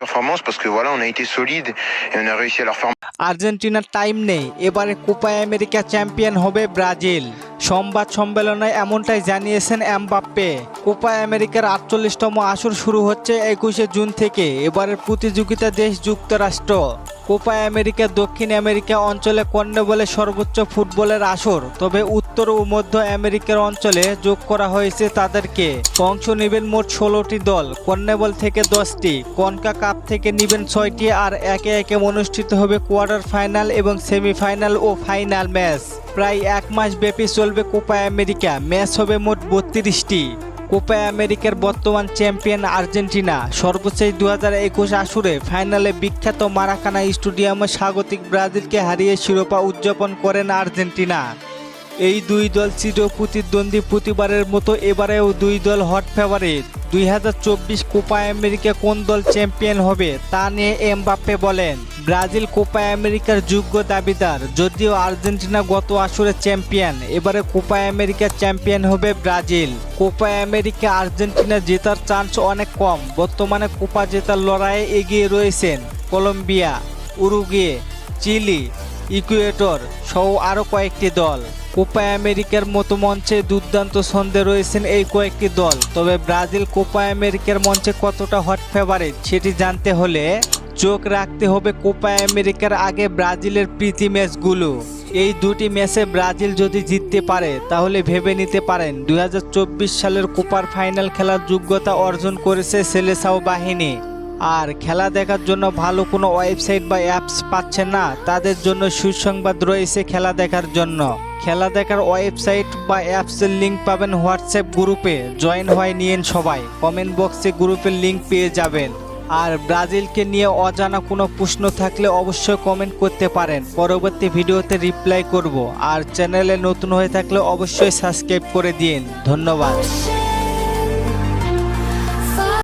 performance parce que voilà, on a été solide et on a réussi à leur faire আর্জেন্টিনার time নেই। এবারে Copa America champion হবে Brazil. সংবাদ সম্মেলনে এমনটাই জানিয়েছেন এমবাপ্পে। কোপা আমেরিকার আটচল্লিশতম আসর শুরু হচ্ছে একুশে জুন থেকে। এবারের প্রতিযোগিতা দেশ যুক্তরাষ্ট্র কোপা আমেরিকা, দক্ষিণ আমেরিকা অঞ্চলে কর্নেবলে সর্বোচ্চ ফুটবলের আসর। তবে উত্তর ও মধ্য আমেরিকার অঞ্চলে যোগ করা হয়েছে তাদেরকে। অংশ নেবেন মোট ষোলোটি দল কর্নেবল থেকে দশটি কনকা কাপ থেকে নেবেন ছয়টি, আর একে একে অনুষ্ঠিত হবে কোয়ার্টার ফাইনাল এবং সেমিফাইনাল ও ফাইনাল ম্যাচ। প্রায় এক মাস ব্যাপী চলবে কোপা আমেরিকা, ম্যাচ হবে মোট বত্রিশটি। কোপা আমেরিকার বর্তমান চ্যাম্পিয়ন আর্জেন্টিনা। সর্বশেষ দু হাজার একুশ আসরে ফাইনালে বিখ্যাত মারাকানা স্টেডিয়ামে স্বাগতিক ব্রাজিলকে হারিয়ে শিরোপা উদযাপন করেন আর্জেন্টিনা। এই দুই দল চির প্রতিদ্বন্দ্বী প্রতিবারের মতো এবারেও দুই দল হট ফেভারিট দুই হাজার চব্বিশ কোপা আমেরিকা কোন দল চ্যাম্পিয়ন হবে তা নিয়ে এমবাপ্পে বলেন। ব্রাজিল কোপা আমেরিকার যোগ্য দাবিদার, যদিও আর্জেন্টিনা গত আসরে চ্যাম্পিয়ন এবারে কোপা আমেরিকার চ্যাম্পিয়ন হবে ব্রাজিল। কোপা আমেরিকা আর্জেন্টিনা জেতার চান্স অনেক কম, বর্তমানে কোপা জেতার লড়াইয়ে এগিয়ে রয়েছেন কলম্বিয়া, উরুগুয়ে, চিলি ইকুয়েটর সহ আরও কয়েকটি দল। কোপা আমেরিকার মতো মঞ্চে দুর্দান্ত ছন্দে রয়েছেন এই কয়েকটি দল। তবে ব্রাজিল কোপা আমেরিকার মঞ্চে কতটা হট ফেভারিট সেটি জানতে হলে চোখ রাখতে হবে কোপা আমেরিকার আগে ব্রাজিলের প্রীতি ম্যাচগুলো। এই দুটি ম্যাচে ব্রাজিল যদি জিততে পারে, তাহলে ভেবে নিতে পারেন, দুই হাজার চব্বিশ সালের কোপার ফাইনাল খেলার যোগ্যতা অর্জন করেছে সেলেসাও বাহিনী। আর খেলা দেখার জন্য ভালো কোনো ওয়েবসাইট বা অ্যাপস পাচ্ছেন না, তাদের জন্য সুসংবাদ রয়েছে খেলা দেখার জন্য। খেলা দেখার ওয়েবসাইট বা অ্যাপসের লিংক পাবেন হোয়াটসঅ্যাপ গ্রুপে। জয়েন হয়ে নিয়েন সবাই। কমেন্ট বক্সে গ্রুপের লিংক পেয়ে যাবেন। আর ব্রাজিলকে নিয়ে অজানা কোনো প্রশ্ন থাকলে অবশ্যই কমেন্ট করতে পারেন। পরবর্তী ভিডিওতে রিপ্লাই করব। আর চ্যানেলে নতুন হয়ে থাকলে অবশ্যই সাবস্ক্রাইব করে দিন। ধন্যবাদ।